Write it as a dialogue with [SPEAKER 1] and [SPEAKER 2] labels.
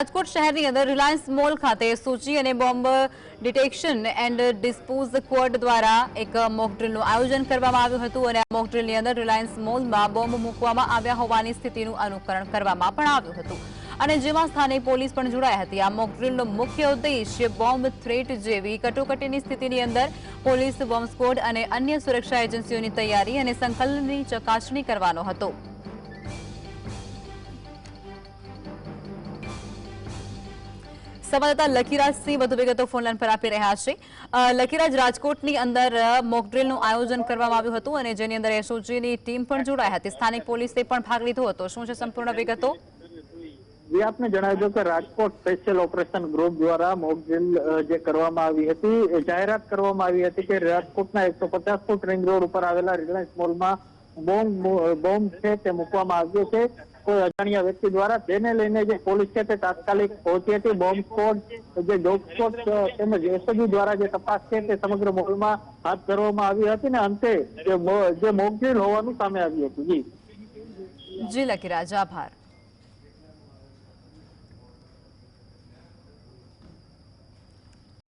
[SPEAKER 1] રાજકોટ શહેરની અંદર Reliance mall ખાતે સૂચિ અને bomb detection and dispose squad દ્વારા એક મોકડ્રીલનું આયોજન કરવામાં આવ્યું હતું અને આ મોકડ્રીલની અંદર રિલાયન્સ મોલમાં બોમ્બ મૂકવામાં આવ્યા હોવાની સ્થિતિનું અનુકરણ કરવામાં પણ આવ્યું હતું. અને જેમાં સ્થાનિક પોલીસ પણ જોડાઈ હતી. આ મોકડ્રીલનો મુખ્ય ઉદ્દેશ્ય બોમ્બ થ્રેટ જેવી કટોકટીની સ્થિતિની અંદર પોલીસ, બોમ્બ સ્કવોડ અને અન્ય સુરક્ષા એજન્સીઓની તૈયારી અને સંકલનની ચકાસણી કરવાનો હતો. સંવાદદાતા લકીરાજસિંહ વધુ વિગતો ફોનલાઈન પર આપી રહ્યા છે. લકીરાજ રાજકોટની અંદર મોકડ્રીલનું આયોજન કરવામાં આવ્યું હતું અને જેની અંદર એસઓજીની ટીમ પણ જોડાઈ હતી. સ્થાનિક પોલીસે પણ ભાગ લીધો હતો. શું છે સંપૂર્ણ વિગતો?
[SPEAKER 2] આપને જણાવી દઉં કે Rajkot special operation group mock drill mock drill જે કરવામાં આવી હતી જાહેરાત કરવામાં આવી હતી કે રાજકોટના એકસો પચાસ ફૂટ રિંગ રોડ ઉપર આવેલા રિલાયન્સ મોલમાં બોમ્બ બોમ્બ છે તે મૂકવામાં આવ્યો છે. કોઈ અજાણ્યા વ્યક્તિ દ્વારા તેને લઈને જે પોલીસ છે તે તાત્કાલિક પહોંચી હતી. બોમ્બ સ્કોડ, જે ડોગ સ્કોડ તેમજ એસઓજી દ્વારા જે તપાસ છે તે સમગ્ર મોલમાં હાથ ધરવામાં આવી હતી ને અંતે જે મોકડ્રીલ હોવાનું સામે આવ્યું હતું. જી.
[SPEAKER 1] જી લકીરાજ આભાર.